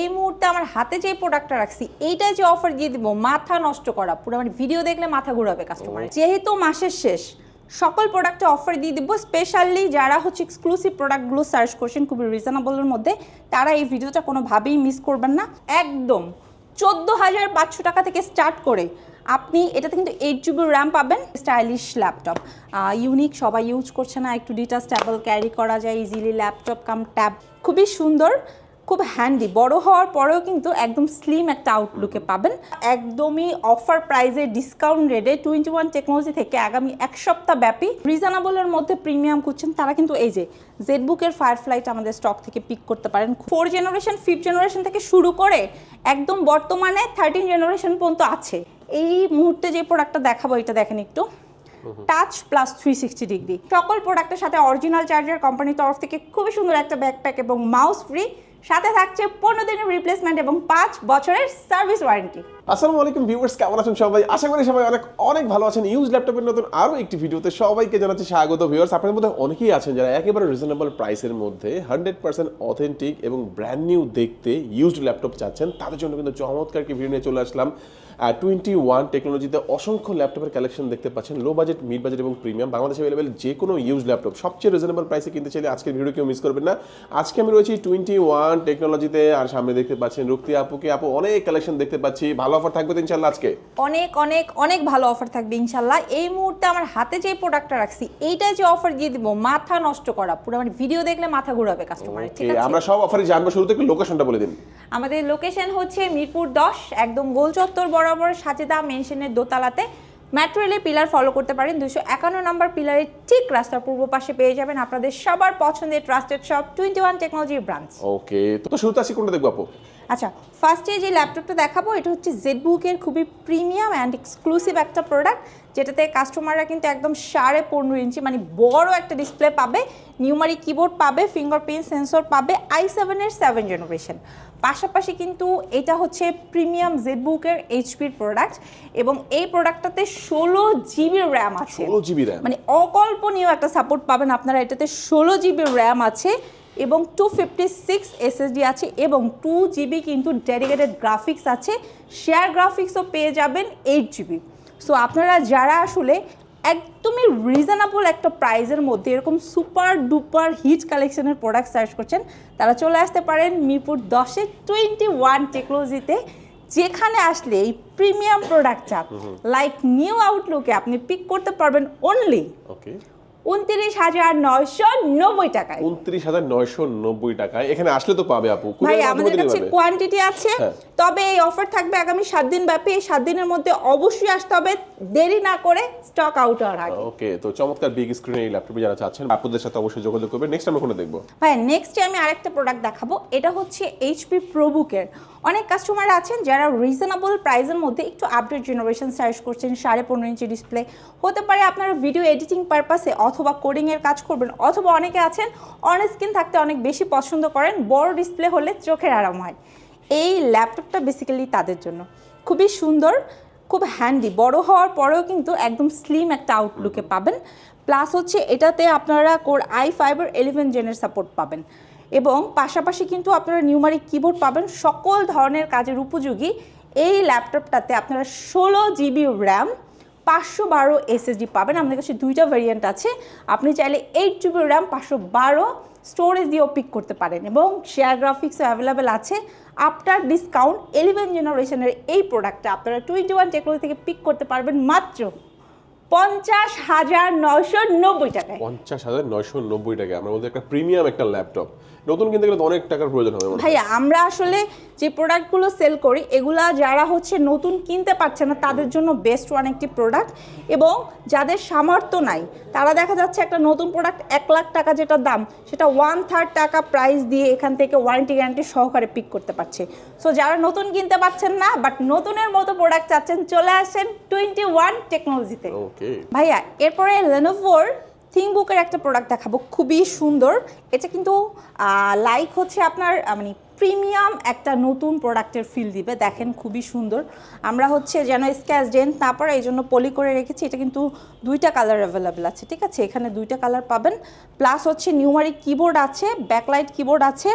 এই মুহূর্তে আমার হাতে যে প্রোডাক্টটা রাখছি এইটা যে অফার দিয়ে দিব মাথা নষ্ট করা। পুরো মানে ভিডিও দেখলে মাথা ঘুরাবে কাস্টমার যেহেতু মাসের শেষ সকল প্রোডাক্টে অফার দিয়ে দিব স্পেশালি যারা হচ্ছে এক্সক্লুসিভ প্রোডাক্টগুলো সার্চ করছেন খুবই রিজনেবলের মধ্যে তারা এই ভিডিওটা কোনোভাবেই মিস করবেন না। একদম চোদ্দ হাজার পাঁচশো টাকা থেকে স্টার্ট করে আপনি এটাতে কিন্তু এইট জিবি র্যাম পাবেন স্টাইলিশ ল্যাপটপ ইউনিক সবাই ইউজ করছে না একটু ডিটাচেবল ক্যারি করা যায় ইজিলি ল্যাপটপ কাম ট্যাব খুবই সুন্দর। খুব হ্যান্ডি বড় হওয়ার পরেও কিন্তু একদম স্লিম একটা আউটলুকে পাবেন। একদমই অফার প্রাইজে ডিসকাউন্ট রেটে টোয়েন্টি ওয়ান টেকনোলজি থেকে আগামী এক সপ্তাহ ব্যাপী। রিজনেবলের মধ্যে প্রিমিয়াম খুঁজছেন তারা কিন্তু এই যে জেডবুকের ফায়ার ফ্লাইট আমাদের স্টক থেকে পিক করতে পারেন। ফোর জেনারেশন ফিফথ জেনারেশন থেকে শুরু করে একদম বর্তমানে থার্টিন জেনারেশন পর্যন্ত আছে। এই মুহূর্তে যে প্রোডাক্টটা দেখাবো এটা দেখেন একটু। Touch plus three sixty degree সকল প্রোডাক্টের সাথে অরিজিনাল চার্জার কোম্পানির তরফ থেকে খুবই সুন্দর একটা ব্যাকপ্যাক এবং মাউস ফ্রি সাথে থাকছে পনেরো দিনের রিপ্লেসমেন্ট এবং পাঁচ বছরের সার্ভিস ওয়ারেন্টি আসসালামু আলাইকুম ভিউয়ার্স কেমন আছেন সবাই? আশা করি সবাই অনেক অনেক ভালো আছেন। ইউজ ল্যাপটপের নতুন আরও একটি ভিডিওতে সবাইকে জানাচ্ছি স্বাগত। ভিউয়ার্স আপনাদের মধ্যে অনেকেই আছেন যারা একেবারে রিজনেবল প্রাইসের মধ্যে হান্ড্রেড পার্সেন্ট অথেন্টিক এবং ব্র্যান্ড নিউ দেখতে ইউজড ল্যাপটপ চাচ্ছেন। তাদের জন্য কিন্তু চমৎকার কি ভিডিও নিয়ে চলে আসলাম। টোয়েন্টি ওয়ান টেকনোলজিতে অসংখ্য ল্যাপটপের কালেকশন দেখতে পাচ্ছেন। লো বাজেট মিড বাজেট এবং প্রিমিয়াম বাংলাদেশে অ্যাভেলেবেল যে কোনো ইউজ ল্যাপটপ সবচেয়ে রিজনেবল প্রাইসে কিনতে চাইলে আজকের ভিডিও কেউ মিস করবেন না। আজকে আমি রয়েছি টোয়েন্টি ওয়ান টেকনোলজিতে আর সামনে দেখতে পাচ্ছেন রুক্তি আপুকে। আপু অনেক কালেকশন দেখতে পাচ্ছি। ভালো অফার থাকবে তো ইনশাল্লাহ আজকে? অনেক অনেক অনেক ভালো অফার থাকবে ইনশাল্লাহ এই মুহূর্তে আমার হাতে যে প্রোডাক্টটা রাখছি এইটা যে অফার দিয়ে দিব মাথা নষ্ট করা। পুরো মানে ভিডিও দেখলে মাথা ঘুরাবে কাস্টমারের ঠিক আছে? আমরা সব অফারে জানব শুরু থেকে লোকেশনটা বলে দিন। আমাদের লোকেশন হচ্ছে মিরপুর দশ একদম গোল চত্বর বরাবর সাজেদা মেনশনের দোতলাতে মেট্রো পিলার ফলো করতে পারেন। দুশো একান্ন নম্বর পিলারের ঠিক রাস্তার পূর্ব পাশে পেয়ে যাবেন আপনাদের সবার পছন্দের ট্রাস্টেড শপ টোয়েন্টি ওয়ান টেকনোলজির ব্রাঞ্চ ওকে তো শুরুতে আসি কোনটা দেখব আপু? আচ্ছা ফার্স্টে যে ল্যাপটপটা দেখাবো এটা হচ্ছে জেডবুকের খুবই প্রিমিয়াম অ্যান্ড এক্সক্লুসিভ একটা প্রোডাক্ট যেটাতে কাস্টমাররা কিন্তু একদম সাড়ে পনেরো ইঞ্চি মানে বড় একটা ডিসপ্লে পাবে নিউমারি কিবোর্ড পাবে ফিঙ্গারপ্রিন্ট সেন্সর পাবে আই সেভেনের সেভেন জেনারেশন পাশাপাশি কিন্তু এটা হচ্ছে প্রিমিয়াম জেডবুকের এইচপির প্রোডাক্ট এবং এই প্রোডাক্টটাতে ষোলো জিবি র্যাম আছে। ষোলো জিবি র্যাম মানে অকল্পনীয় একটা সাপোর্ট পাবেন আপনারা এটাতে ষোলো জিবি র্যাম আছে। এবং টু ফিফটি সিক্স এসএসডি আছে এবং টু জিবি কিন্তু ডেডিকেটেড গ্রাফিক্স আছে। শেয়ার গ্রাফিক্সও পেয়ে যাবেন এইট জিবি সো আপনারা যারা আসলে একদমই রিজনেবল একটা প্রাইজের মধ্যে এরকম সুপার ডুপার হিট কালেকশনের প্রোডাক্ট সার্চ করছেন তারা চলে আসতে পারেন মিরপুর দশে টোয়েন্টি ওয়ান টেকনোলজিতে যেখানে আসলে এই প্রিমিয়াম প্রোডাক্টটা লাইক নিউ আউটলুকে আপনি পিক করতে পারবেন অনলি ওকে উনত্রিশ হাজার নয়শো নব্বই টাকায়। উনত্রিশ হাজার নয়শো নব্বই টাকায়। এখানে আসলে তো পাবে আপু ভাই আমাদের কাছে কোয়ান্টিটি আছে হ্যাঁ। তবে এই অফার থাকবে আগামী সাত দিন ব্যাপী। এই সাত দিনের মধ্যে অবশ্যই আসতে হবে দেরি না করে স্টক আউট হওয়ার আগে। ওকে তো চমৎকার বিগ স্ক্রিনের এই ল্যাপটপে যারা চাচ্ছেন আপুদের সাথে অবশ্যই যোগাযোগ করবেন। নেক্সট আমরা কোনটা দেখব? ভাই নেক্সট আমি আরেকটা প্রোডাক্ট দেখাবো। এটা হচ্ছে এইচপি প্রোবুকের অনেক কাস্টমার আছেন যারা রিজনেবল প্রাইসের মধ্যে একটু আপডেট জেনারেশন সার্চ করছেন সাড়ে পনেরো ইঞ্চি ডিসপ্লে হতে পারে আপনারা ভিডিও এডিটিং পারপাসে অথবা কোডিংয়ের কাজ করবেন অথবা অনেকে আছেন অন স্ক্রিন থাকতে অনেক বেশি পছন্দ করেন বড় ডিসপ্লে হলে চোখের আরাম হয়। এই ল্যাপটপটা বেসিক্যালি তাদের জন্য। খুবই সুন্দর খুব হ্যান্ডি বড় হওয়ার পরেও কিন্তু একদম স্লিম একটা আউটলুকে পাবেন। প্লাস হচ্ছে এটাতে আপনারা কোর আই ফাইবার এলিভেন জেনের সাপোর্ট পাবেন। এবং পাশাপাশি কিন্তু আপনারা নিউমারিক কিবোর্ড পাবেন সকল ধরনের কাজের উপযোগী। এই ল্যাপটপটাতে আপনারা ষোলো জিবি র্যাম পাঁচশো বারো এসএসডি পাবেন। আমাদের কাছে দুইটা ভেরিয়েন্ট আছে। আপনি চাইলে এইট জিবি র্যাম পাঁচশো বারো স্টোরেজ দিয়েও পিক করতে পারেন এবং শেয়ার গ্রাফিক্সও অ্যাভেলেবেল আছে। আফটার ডিসকাউন্ট ইলেভেন জেনারেশনের এই প্রোডাক্টটা আপনারা টোয়েন্টি ওয়ান টেকনোলজি থেকে পিক করতে পারবেন মাত্র পঞ্চাশ হাজার নয়শো নব্বই টাকায়। পঞ্চাশ হাজার নয়শো নব্বই টাকা আমরা বলতে একটা প্রিমিয়াম একটা ল্যাপটপ নতুন কিনতে গেলে অনেক টাকার প্রয়োজন হবে ভাইয়া আমরা আসলে যে প্রোডাক্টগুলো সেল করি এগুলা যারা হচ্ছে নতুন কিনতে পারছে না তাদের জন্য বেস্ট ওয়ান একটি প্রোডাক্ট এবং যাদের সামর্থ্য নাই তারা দেখা যাচ্ছে একটা নতুন প্রোডাক্ট এক লাখ টাকা যেটা দাম সেটা ওয়ান থার্ড টাকা প্রাইস দিয়ে এখান থেকে ওয়ারেন্টি গ্যারান্টি সহকারে পিক করতে পারছে। সো যারা নতুন কিনতে পারছেন না বাট নতুনের মতো প্রোডাক্ট চাচ্ছেন চলে আসেন টোয়েন্টি ওয়ান টেকনোলজিতে ভাইয়া এরপরে লেনোভোর থিংবুকের একটা প্রোডাক্ট দেখাবো খুবই সুন্দর। এটা কিন্তু লাইক হচ্ছে আপনার মানে প্রিমিয়াম একটা নতুন প্রোডাক্টের ফিল দিবে। দেখেন খুবই সুন্দর। আমরা হচ্ছে যেন স্ক্যাচ ডেন্ট না এই জন্য পলি করে রেখেছি। এটা কিন্তু দুইটা কালার অ্যাভেলেবেল আছে, ঠিক আছে? এখানে দুইটা কালার পাবেন। প্লাস হচ্ছে নিউমারিক কিবোর্ড আছে ব্যাকলাইট কিবোর্ড আছে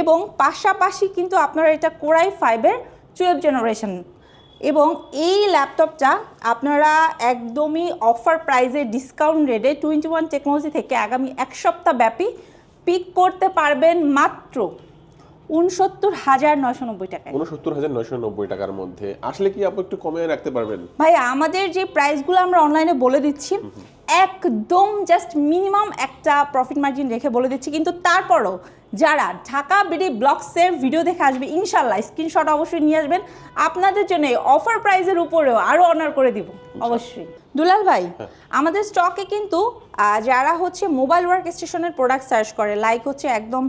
এবং পাশাপাশি কিন্তু আপনারা এটা কোরাই ফাইভের টুয়েলভ জেনারেশন এবং এই ল্যাপটপটা আপনারা একদমই অফার প্রাইসে ডিসকাউন্ট রেটে টোয়েন্টি ওয়ান টেকনোলজি থেকে আগামী এক সপ্তাহ ব্যাপী পিক করতে পারবেন মাত্র উনসত্তর হাজার নয়শো নব্বই টাকা উনসত্তর হাজার নয়শো নব্বই টাকার মধ্যে। আসলে কি আপনি একটু কমিয়ে রাখতে পারবেন? ভাই আমাদের যে প্রাইসগুলো আমরা অনলাইনে বলে দিচ্ছি একদম জাস্ট মিনিমাম একটা প্রফিট মার্জিন রেখে বলে দিচ্ছি। কিন্তু তারপরও যারা ঢাকা বিডি ব্লগসের ভিডিও দেখে আসবে ইনশাল্লাহ স্ক্রিনশট অবশ্যই নিয়ে আসবেন। আপনাদের জন্য অফার প্রাইজের উপরেও আরও অনার করে দিব অবশ্যই। দুলাল ভাই আমাদের স্টকে কিন্তু যারা হচ্ছে মোবাইল ওয়ার্ক স্টেশনের প্রোডাক্ট সার্চ করে লাইক হচ্ছে একদম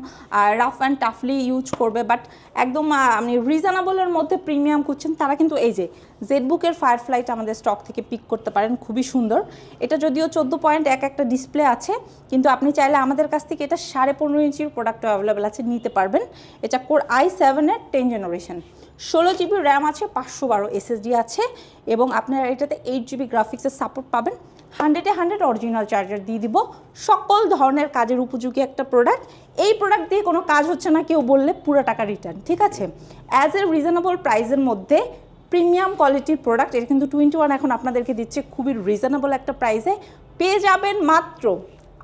রাফ অ্যান্ড টাফলি ইউজ করবে বাট একদম আপনি রিজনেবলের মধ্যে প্রিমিয়াম খুঁজছেন তারা কিন্তু এই যে জেডবুকের ফায়ার ফ্লাইট আমাদের স্টক থেকে পিক করতে পারেন, খুবই সুন্দর। এটা যদিও চোদ্দ পয়েন্ট এক একটা ডিসপ্লে আছে, কিন্তু আপনি চাইলে আমাদের কাছ থেকে এটা সাড়ে পনেরো ইঞ্চির প্রোডাক্ট অ্যাভেলেবেল আছে, নিতে পারবেন। এটা কোর আই সেভেনের টেন জেনারেশন ষোলো জিবি র্যাম আছে, পাঁচশো বারো এসএসডি আছে, এবং আপনারা এটাতে এইট জিবি গ্রাফিক্সের সাপোর্ট পাবেন। হান্ড্রেডে হান্ড্রেড অরিজিনাল চার্জার দিয়ে দিব। সকল ধরনের কাজের উপযোগী একটা প্রোডাক্ট এই প্রোডাক্ট দিয়ে কোনো কাজ হচ্ছে না, কেউ বললে পুরো টাকা রিটার্ন ঠিক আছে? অ্যাজ এ রিজনেবল প্রাইসের মধ্যে প্রিমিয়াম কোয়ালিটির প্রোডাক্ট এটা কিন্তু টোয়েন্টি ওয়ান এখন আপনাদেরকে দিচ্ছে খুবই রিজনেবল একটা প্রাইসে পেয়ে যাবেন মাত্র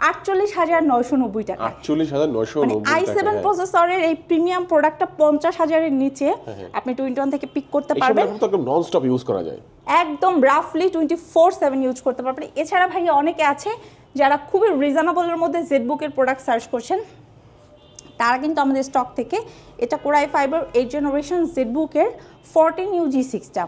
আটচল্লিশ হাজার নয়শো নব্বই টাকা আটচল্লিশ হাজার নয়শো আই সেভেন হ্যাঁ। প্রসেসরের এই প্রিমিয়াম প্রোডাক্টটা পঞ্চাশ হাজারের নিচে হ্যাঁ। আপনি টোয়েন্টি ওয়ান থেকে পিক করতে পারবেন। একদম নন স্টপ ইউজ করা যায়। একদম রাফলি টোয়েন্টি ফোর সেভেন ইউজ করতে পারবেন। এছাড়া ভাই অনেকে আছে যারা খুবই রিজনেবলের মধ্যে জেডবুকের প্রোডাক্ট সার্চ করছেন। তারা কিন্তু আমাদের স্টক থেকে এটা core I five eight generation জেডবুকের fourteen U G সিক্সটা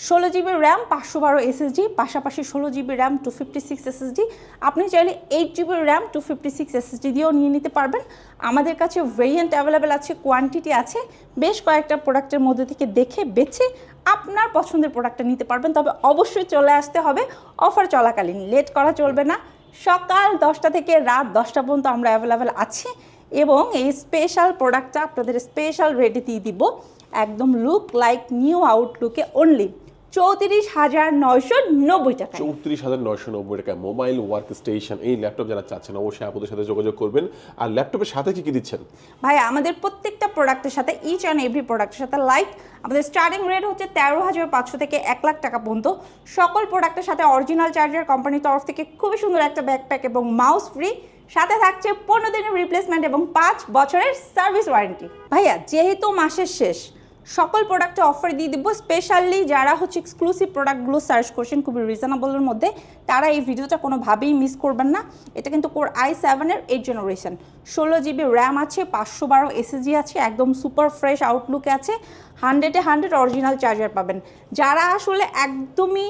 ষোলো জিবি র্যাম পাঁচশো বারো এসএসডি পাশাপাশি ষোলো GB RAM two fifty six SSD আপনি চাইলে eight GB RAM two fifty six SSD দিয়েও নিয়ে নিতে পারবেন। আমাদের কাছে ভেরিয়েন্ট অ্যাভেলেবেল আছে কোয়ান্টিটি আছে। বেশ কয়েকটা প্রোডাক্টের মধ্যে থেকে দেখে, বেছে আপনার পছন্দের প্রোডাক্টটা নিতে পারবেন। তবে অবশ্যই চলে আসতে হবে। অফার চলাকালীন। লেট করা চলবে না। সকাল দশটা থেকে রাত দশটা পর্যন্ত আমরা অ্যাভেলেবেল আছি। এবং এই স্পেশাল প্রোডাক্টটা আপনাদের স্পেশাল রেটে দিয়ে দিব। একদম লুক লাইক নিউ আউটলুকে অনলি চৌত্রিশ হাজার নয়শো নব্বই টাকা চৌত্রিশ হাজার নয়শো নব্বই টাকা মোবাইল ওয়ার্ক স্টেশন এই ল্যাপটপ যারা চাচ্ছেন অবশ্যই আপনাদের সাথে যোগাযোগ করবেন। আর ল্যাপটপের সাথে কি কি দিচ্ছেন? ভাই আমাদের প্রত্যেকটা প্রোডাক্টের সাথে ইচ অ্যান্ড এভরি প্রোডাক্টের সাথে লাইক আমাদের স্টার্টিং রেট হচ্ছে তেরো হাজার পাঁচশো থেকে এক লাখ টাকা পর্যন্ত। সকল প্রোডাক্টের সাথে অরিজিনাল চার্জার কোম্পানির তরফ থেকে খুবই সুন্দর একটা ব্যাকপ্যাক এবং মাউস ফ্রি সাথে থাকছে পনেরো দিনের রিপ্লেসমেন্ট এবং পাঁচ বছরের সার্ভিস ওয়ারেন্টি ভাইয়া যেহেতু মাসের শেষ সকল প্রোডাক্টে অফার দিয়ে দিব। স্পেশালি যারা হচ্ছে এক্সক্লুসিভ প্রোডাক্টগুলো সার্চ করছেন খুবই রিজনেবলের মধ্যে, তারা এই ভিডিওটা কোনোভাবেই মিস করবেন না। এটা কিন্তু কোর আই সেভেনের এইট জেনারেশন ষোলো জিবি র্যাম আছে, পাঁচশো বারো এসএসজি আছে, একদম সুপার ফ্রেশ আউটলুকে আছে। হান্ড্রেডে হান্ড্রেড অরিজিনাল চার্জার পাবেন। যারা আসলে একদমই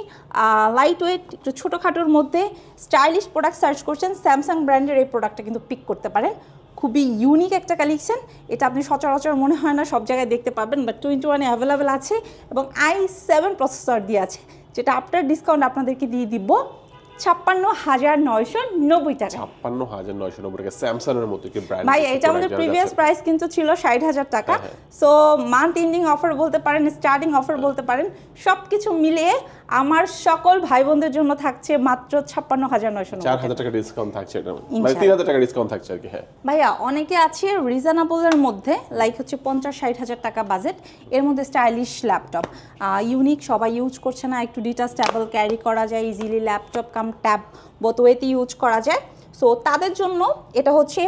লাইট ওয়েট একটু ছোটোখাটোর মধ্যে স্টাইলিশ প্রোডাক্ট সার্চ করছেন স্যামসাং ব্র্যান্ডের এই প্রোডাক্টটা কিন্তু পিক করতে পারেন। খুবই ইউনিক একটা কালেকশন এটা আপনি সচরাচর মনে হয় না সব জায়গায় দেখতে পাবেন বাট টোয়েন্টি ওয়ানে অ্যাভেলেবেল আছে এবং আই সেভেন প্রসেসর দিয়ে আছে যেটা আফটার ডিসকাউন্ট আপনাদেরকে দিয়ে দিব ছাপ্পান্ন হাজার নয়শো নব্বই টাকা। ছাপ্পান্ন হাজার নয়শো নব্বই টাকা স্যামসাং এর মতো একটি ব্র্যান্ড ভাই এটা আমাদের প্রিভিয়াস প্রাইস কিন্তু ছিল ষাট হাজার টাকা। সো মান্থ এন্ডিং অফার বলতে পারেন স্টার্টিং অফার বলতে পারেন সব কিছু মিলিয়ে আমার সকল ভাই বোনদের জন্য থাকছে মাত্র ছাপ্পান্ন হাজার নয়শো চার হাজার টাকা ডিসকাউন্ট থাকছে এটা মানে তিন হাজার টাকা ডিসকাউন্ট থাকছে আর কি হ্যাঁ। ভাইয়া অনেকে আছে রিজনেবলের মধ্যে লাইক হচ্ছে পঞ্চাশ ষাট হাজার টাকা বাজেট এর মধ্যে স্টাইলিশ ল্যাপটপ ইউনিক সবাই ইউজ করছে না একটু ডিটাচেবল ক্যারি করা যায় ইজিলি ল্যাপটপ কাম ট্যাব বোথওয়েতে ইউজ করা যায়। সো তাদের জন্য এটা হচ্ছে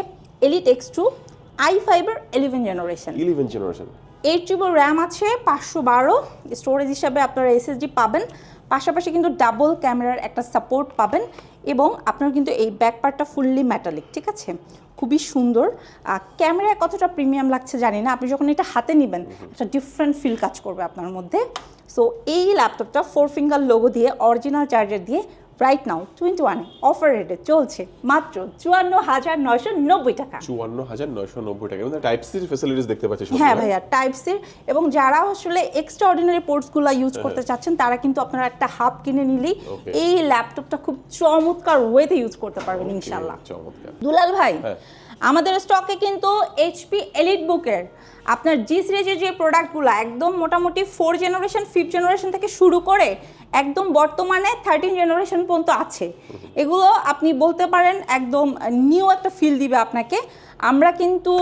elite X two I five eleven generation eleven generation eight GB RAM আছে পাঁচশো বারো। স্টোরেজ হিসাবে আপনারা এসএসডি পাবেন। পাশাপাশি কিন্তু ডাবল ক্যামেরার একটা সাপোর্ট পাবেন এবং আপনার কিন্তু এই ব্যাক পার্টটা ফুললি ম্যাটালিক ঠিক আছে? খুবই সুন্দর। ক্যামেরায় কতটা প্রিমিয়াম লাগছে জানি না। আপনি যখন এটা হাতে নেবেন একটা ডিফারেন্ট ফিল কাজ করবে আপনার মধ্যে। সো এই ল্যাপটপটা ফোর ফিঙ্গার লোগো দিয়ে অরিজিনাল চার্জার দিয়ে রাইট নাও টোয়েন্টি ওয়ানে অফার রেটে চলছে মাত্র চুয়ান্ন হাজার নয়শো নব্বই টাকা চুয়ান্ন হাজার নয়শো নব্বই টাকা এবং টাইপ সির ফেসিলিটিস দেখতে পাচ্ছি হ্যাঁ। ভাইয়া টাইপ সির এবং যারা আসলে এক্সট্রা অর্ডিনারি পোর্টসগুলো ইউজ করতে চাচ্ছেন তারা কিন্তু আপনারা একটা হাব কিনে নিলেই. এই ল্যাপটপটা খুব চমৎকার ওয়েতে ইউজ করতে পারবেন ইনশাল্লাহ চমৎকার দুলাল ভাই হ্যাঁ। আমাদের স্টকে কিন্তু এইচপি এলিট বুকের আপনার জি সিরিজের যে প্রোডাক্টগুলো একদম মোটামুটি ফোর জেনারেশন ফিফথ জেনারেশন থেকে শুরু করে একদম বর্তমানে থার্টিন জেনারেশন পর্যন্ত আছে। এগুলো আপনি বলতে পারেন একদম নিউ একটা ফিল দিবে আপনাকে। আমরা কিন্তু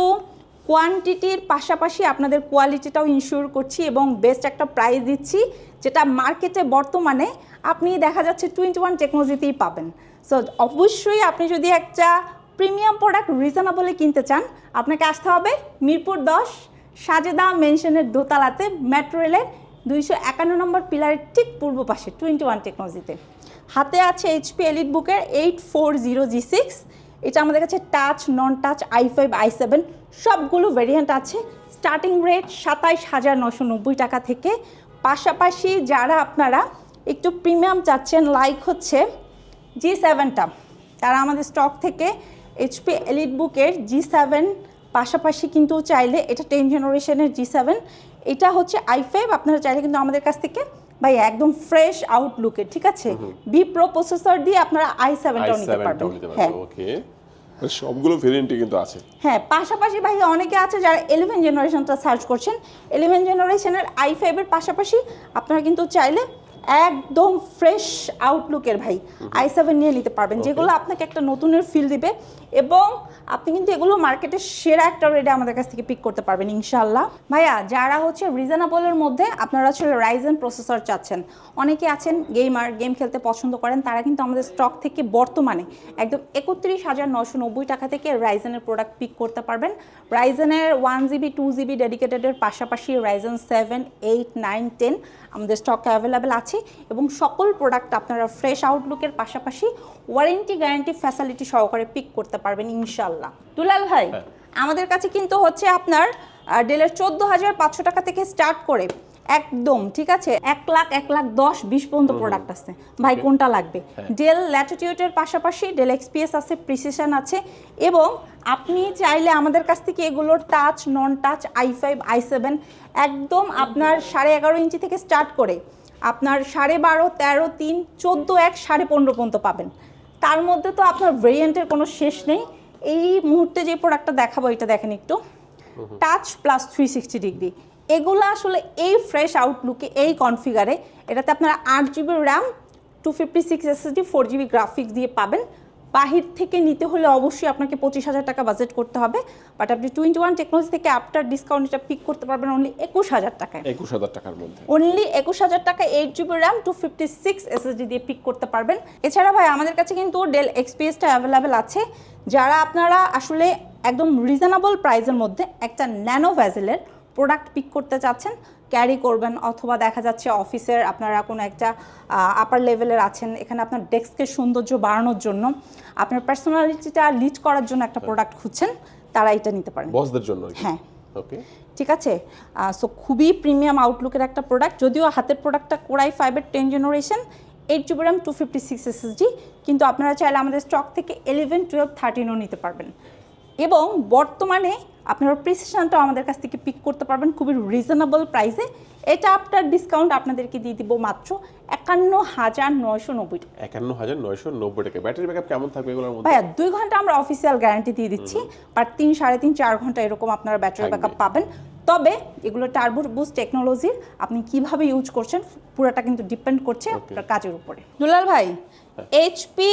কোয়ান্টিটির পাশাপাশি আপনাদের কোয়ালিটিটাও ইনশিওর করছি এবং বেস্ট একটা প্রাইস দিচ্ছি, যেটা মার্কেটে বর্তমানে আপনি দেখা যাচ্ছে টোয়েন্টি ওয়ান টেকনোলজিতেই পাবেন। সো অবশ্যই আপনি যদি একটা প্রিমিয়াম প্রোডাক্ট রিজনেবলে কিনতে চান, আপনাকে আসতে হবে মিরপুর দশ, সাজেদা মেনশনের দোতলাতে মেট্রো রেলের দুইশো একান্ন নম্বর পিলারের ঠিক পূর্ব পাশে টোয়েন্টি ওয়ান টেকনোলজিতে। হাতে আছে এইচপি এলিট বুকের eight four zero G six. এটা আমাদের কাছে touch non touch I five I seven সবগুলো ভেরিয়েন্ট আছে। স্টার্টিং রেট সাতাইশ হাজার নশো নব্বই টাকা থেকে। পাশাপাশি যারা আপনারা একটু প্রিমিয়াম চাচ্ছেন লাইক হচ্ছে জি সেভেনটা তারা আমাদের স্টক থেকে এইচপি এলিট বুকের জি সেভেন, পাশাপাশি কিন্তু চাইলে এটা টেন জেনারেশনের জি সেভেন। এটা হচ্ছে আই ফাইভ আপনারা চাইলে কিন্তু আমাদের কাছ থেকে ভাই একদম ফ্রেশ আউটলুকের ঠিক আছে? বি প্রো প্রসেসর দিয়ে আপনারা আই সেভেনটাও নিতে পারবেন। হ্যাঁ। ওকে সবগুলো ভেরিয়েন্টই কিন্তু আছে। হ্যাঁ পাশাপাশি ভাই অনেকে আছে যারা ইলেভেন জেনারেশনটা সার্চ করছেন ইলেভেন জেনারেশনের আই ফাইভের পাশাপাশি আপনারা কিন্তু চাইলে একদম ফ্রেশ আউটলুকের ভাই আই সেভেন নিয়ে নিতে পারবেন যেগুলো আপনাকে একটা নতুনের ফিল দিবে এবং আপনি কিন্তু এগুলো মার্কেটের সেরা একটা রেটে আমাদের কাছ থেকে পিক করতে পারবেন ইনশাল্লাহ ভাইয়া যারা হচ্ছে রিজনেবলের মধ্যে আপনারা আসলে রাইজেন প্রসেসর চাচ্ছেন অনেকে আছেন গেমার গেম খেলতে পছন্দ করেন তারা কিন্তু আমাদের স্টক থেকে বর্তমানে একদম একত্রিশ হাজার নশো নব্বই টাকা থেকে রাইজেনের প্রোডাক্ট পিক করতে পারবেন। রাইজেনের ওয়ান জিবি টু জিবি ডেডিকেটেডের পাশাপাশি Ryzen seven eight nine ten আমাদের স্টকে অ্যাভেলেবেল আছে। এবং সকল প্রোডাক্ট আপনারা ফ্রেশ আউটলুকের পাশাপাশি ওয়ারেন্টি গ্যারান্টি ফ্যাসিলিটি সহকারে পিক করতে পারবেন ইনশাল্লাহ দুলাল ভাই হ্যাঁ। আমাদের কাছে কিন্তু হচ্ছে আপনার ডেলের চোদ্দ হাজার পাঁচশো টাকা থেকে স্টার্ট করে একদম ঠিক আছে? এক লাখ এক লাখ দশ বিশ পর্যন্ত প্রোডাক্ট আছে। ভাই কোনটা লাগবে। ডেল ল্যাটিটিউডের পাশাপাশি ডেল এক্সপিএস আছে প্রিসিশন আছে এবং আপনি চাইলে আমাদের কাছ থেকে এগুলোর touch non touch I five I seven একদম আপনার সাড়ে এগারো ইঞ্চি থেকে স্টার্ট করে আপনার সাড়ে বারো তেরো তিন চোদ্দ এক সাড়ে পনেরো পর্যন্ত পাবেন। তার মধ্যে তো আপনার ভেরিয়েন্টের কোনো শেষ নেই। এই মুহূর্তে যে প্রোডাক্টটা দেখাবো এটা দেখেন একটু। Touch plus three sixty degree এগুলো আসলে এই ফ্রেশ আউটলুকে এই কনফিগারে এটাতে আপনারা আট GB RAM two fifty six SSD four GB graphics দিয়ে পাবেন। বাহির থেকে নিতে হলে অবশ্যই আপনাকে পঁচিশ হাজার টাকা বাজেট করতে হবে। বাট আপনি টোয়েন্টি ওয়ান টেকনোলজি থেকে আফটার ডিসকাউন্ট এটা পিক করতে পারবেন অনলি একুশ হাজার টাকায়। একুশ হাজার টাকার মধ্যে। অনলি একুশ হাজার টাকা eight GB RAM two fifty six SSD দিয়ে পিক করতে পারবেন। এছাড়া ভাই আমাদের কাছে কিন্তু ডেল এক্সপিএসটা অ্যাভেলেবেল আছে। যারা আপনারা আসলে একদম রিজনেবল প্রাইসের মধ্যে একটা ন্যানো ভ্যাজেলের প্রোডাক্ট পিক করতে চাচ্ছেন ক্যারি করবেন অথবা দেখা যাচ্ছে অফিসের আপনারা কোনো একটা আপার লেভেলের আছেন এখানে আপনার ডেস্কের সৌন্দর্য বাড়ানোর জন্য আপনার পার্সোনালিটিটা লিড করার জন্য একটা প্রোডাক্ট খুঁজছেন তারা এটা নিতে পারেন। বসদের জন্য হ্যাঁ। ওকে ঠিক আছে? সো খুবই প্রিমিয়াম আউটলুকের একটা প্রোডাক্ট যদিও হাতের প্রোডাক্টটা কোরাই ফাইভের ten generation eight GB RAM two fifty six SSD কিন্তু আপনারা চাইলে আমাদের স্টক থেকে ইলেভেন টুয়েলভ থার্টিনও নিতে পারবেন। এবং বর্তমানে আপনারা প্রিসিশনটাও আমাদের কাছ থেকে পিক করতে পারবেন। খুবই রিজনেবল প্রাইসে এটা আপনার ডিসকাউন্ট আপনাদেরকে দিয়ে দিব মাত্র একান্ন হাজার নয়শো নব্বই টাকা। একান্ন হাজার নয়শো নব্বই টাকা। ব্যাটারি ব্যাকআপ কেমন থাকবে এগুলোর মধ্যে? ভাইয়া দুই ঘণ্টা আমরা অফিসিয়াল গ্যারান্টি দিয়ে দিচ্ছি বাট তিন সাড়ে তিন চার ঘণ্টা এরকম আপনারা ব্যাটারি। ব্যাকআপ পাবেন। তবে এগুলো টার্বো বুস্ট টেকনোলজির আপনি কীভাবে ইউজ করছেন পুরোটা কিন্তু ডিপেন্ড করছে আপনার কাজের উপরে। দুলাল ভাই এইচপি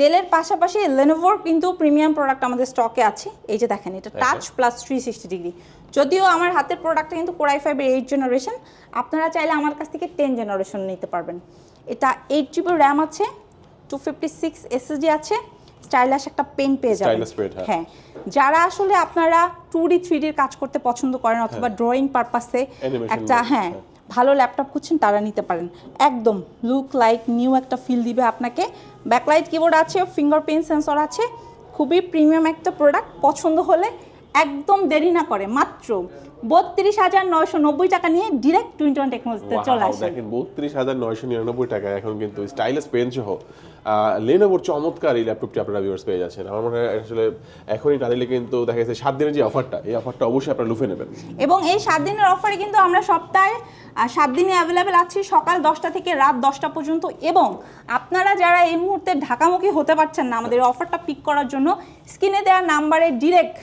ডেলের পাশাপাশি লেনোভোর কিন্তু প্রিমিয়াম প্রোডাক্ট আমাদের স্টকে আছে। এই যে দেখেন এটা touch plus three sixty degree যদিও আমার হাতের প্রোডাক্টটা কিন্তু কোরাই ফাইভের এইট জেনারেশন আপনারা চাইলে আমার কাছ থেকে টেন জেনারেশন নিতে পারবেন। এটা এইট জিবি র্যাম আছে টু ফিফটি সিক্স এসএসডি আছে স্টাইলাস একটা পেন পেয়ে যাবেন। হ্যাঁ। হ্যাঁ যারা আসলে আপনারা টু ডি থ্রি ডির কাজ করতে পছন্দ করেন অথবা ড্রয়িং পারপাসে একটা হ্যাঁ হ্যাঁ। ভালো ল্যাপটপ খুঁজছেন তারা নিতে পারেন। একদম লুক লাইক নিউ একটা ফিল দিবে আপনাকে। ব্যাকলাইট কিবোর্ড আছে ফিঙ্গারপ্রিন্ট সেন্সর আছে খুবই প্রিমিয়াম একটা প্রোডাক্ট পছন্দ হলে একদম দেরি না করে মাত্র বত্রিশ হাজার নয়শো নব্বই টাকা নিয়ে ডিরেক্ট টোয়েন্টি ওয়ান টেকনোলজিতে চলে আসে দেখেন বত্রিশ হাজার নয়শো নিরানব্বই টাকা এখন কিন্তু স্টাইলাস পেন সহ লেনোভোর চমৎকার এই ল্যাপটপটি আপনারা ভিউয়ার্স পেয়ে যাচ্ছেন। আমার মনে হয় আসলে এখনই না নিলে কিন্তু দেখা গেছে সাত দিনের যে অফারটা এই অফারটা অবশ্যই আপনারা লুফে নেবেন। এবং এই সাত দিনের অফারে কিন্তু আমরা সপ্তাহে সাত দিনে অ্যাভেলেবেল আছি সকাল দশটা থেকে রাত দশটা পর্যন্ত। এবং আপনারা যারা এই মুহূর্তে ঢাকামুখী হতে পারছেন না আমাদের অফারটা পিক করার জন্য স্ক্রিনে দেওয়া নাম্বারে ডিরেক্ট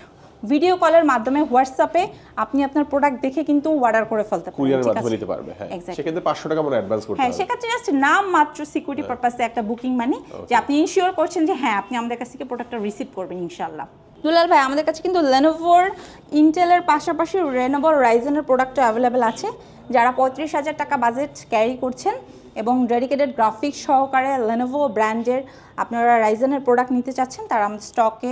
ভিডিও কলের মাধ্যমে হোয়াটসঅ্যাপে আপনি আপনার প্রোডাক্ট দেখে কিন্তু অর্ডার করে ফেলতে পারেন কুরিয়ারের মাধ্যমে নিতে পারবে হ্যাঁ। সেক্ষেত্রে পাঁচশো টাকা মনে অ্যাডভান্স করতে হ্যাঁ সেক্ষেত্রে জাস্ট নাম মাত্র সিকিউরিটি পারপাসে একটা বুকিং মানি যে আপনি ইনশিওর করছেন যে হ্যাঁ আপনি আমাদের কাছ থেকে প্রোডাক্টটা রিসিভ করবেন ইনশাল্লাহ দুলাল ভাই আমাদের কাছে কিন্তু লেনোভোর ইন্টেলের পাশাপাশি রেনোভোর রাইজেনের প্রোডাক্টও অ্যাভেলেবেল আছে। যারা পঁয়ত্রিশ হাজার টাকা বাজেট ক্যারি করছেন এবং ডেডিকেটেড গ্রাফিক্স সহকারে লেনোভো ব্র্যান্ডের আপনারা রাইজেনের প্রোডাক্ট নিতে চাচ্ছেন তার আমাদের স্টকে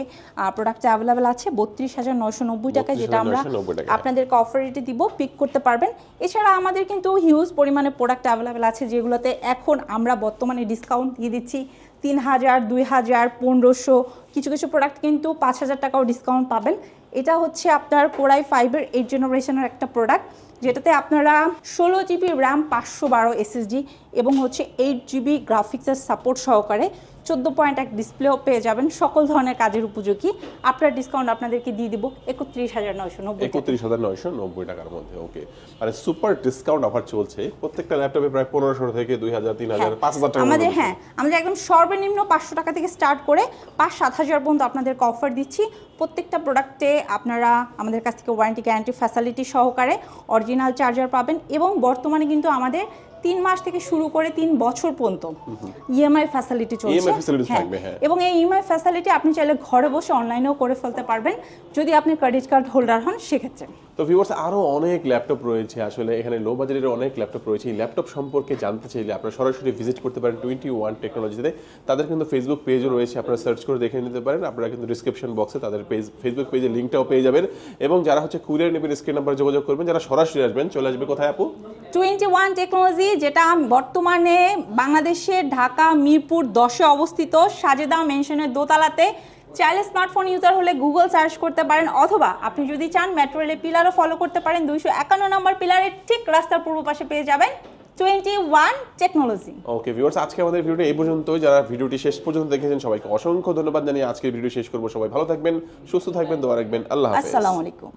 প্রোডাক্ট অ্যাভেলেবেল আছে বত্রিশ হাজার নয়শো নব্বই টাকায় যেটা আমরা আপনাদেরকে অফার রেটে দিব পিক করতে পারবেন। এছাড়া আমাদের কিন্তু হিউজ পরিমাণে প্রোডাক্ট অ্যাভেলেবেল আছে যেগুলোতে এখন আমরা বর্তমানে ডিসকাউন্ট দিয়ে দিচ্ছি তিন হাজার দুই হাজার পনেরোশো কিছু কিছু প্রোডাক্ট কিন্তু পাঁচ হাজার টাকাও ডিসকাউন্ট পাবেন। এটা হচ্ছে আপনার কোরাই ফাইভের এইট জেনারেশনের একটা প্রোডাক্ট যেটাতে আপনারা ষোলো জিবি র্যাম পাঁচশো বারো এসএসডি এবং হচ্ছে এইট জিবি গ্রাফিক্সের সাপোর্ট সহকারে চোদ্দ পয়েন্ট এক ডিসপ্লেও পেয়ে যাবেন। সকল ধরনের কাজের উপযোগী। আপনার ডিসকাউন্ট আপনাদেরকে দিয়ে দিব একত্রিশ হাজার নয়শো নব্বই একত্রিশ হাজার নয়শো নব্বই টাকার মধ্যে ওকে মানে সুপার ডিসকাউন্ট অফার চলছে। প্রত্যেকটা ল্যাপটপে প্রায় পনেরোশো থেকে দুই হাজার তিন হাজার হ্যাঁ, পাঁচ হাজার টাকা আমাদের হ্যাঁ আমাদের একদম সর্বনিম্ন পাঁচশো টাকা থেকে স্টার্ট করে পাঁচ সাত হাজার পর্যন্ত আপনাদেরকে অফার দিচ্ছি। প্রত্যেকটা প্রোডাক্টে আপনারা আমাদের কাছ থেকে ওয়ারেন্টি গ্যারান্টি ফ্যাসিলিটি সহকারে অরিজিনাল চার্জার পাবেন এবং বর্তমানে কিন্তু আমাদের তিন মাস থেকে শুরু করে তিন বছর পর্যন্ত ইএমআই ফ্যাসিলিটি চলছে। EMI facility থাকবে, হ্যাঁ। এবং এই ইএমআই ফ্যাসিলিটি আপনি চাইলে ঘরে বসে অনলাইনেও করে ফেলতে পারবেন। যদি আপনি ক্রেডিট কার্ড হোল্ডার হন সেক্ষেত্রে। তো ভিউয়ার্স আরও অনেক ল্যাপটপ রয়েছে। আসলে এখানে লো বাজেটের অনেক ল্যাপটপ রয়েছে। এই ল্যাপটপ সম্পর্কে জানতে চাইলে আপনারা সরাসরি ভিজিট করতে পারেন টোয়েন্টি ওয়ান টেকনোলজিতে তাদের কিন্তু ফেসবুক পেজও রয়েছে। আপনারা সার্চ করে দেখে নিতে পারেন। আপনারা কিন্তু ডিসক্রিপশন বক্সে তাদের পেজ ফেসবুক পেজের লিঙ্কটাও পেয়ে যাবেন। এবং যারা হচ্ছে কুরিয়ার নেবেন স্ক্রিন নাম্বার যোগাযোগ করবেন যারা সরাসরি আসবেন চলে আসবে কোথায় আপু? টোয়েন্টি ওয়ান টেকনোলজি যেটা বর্তমানে বাংলাদেশের ঢাকা মিরপুর দশে অবস্থিত সাজেদা মেনশনের দোতলাতে। চাইলে স্মার্টফোন ইউজার হলে গুগল সার্চ করতে পারেন অথবা আপনি যদি চান মেট্রো রেলের পিলারও ফলো করতে পারেন দুইশো একান্ন নম্বর পিলারের ঠিক রাস্তার পূর্ব পাশে পেয়ে যাবেন twenty one technology okay viewers আজকে আমাদের ভিডিওটা এই পর্যন্তই। যারা ভিডিওটি শেষ পর্যন্ত দেখেছেন সবাইকে অসংখ্য ধন্যবাদ জানিয়ে আজকের ভিডিও শেষ করব। সবাই ভালো থাকবেন সুস্থ থাকবেন দোয়া রাখবেন। আল্লাহ আসসালামু আলাইকুম।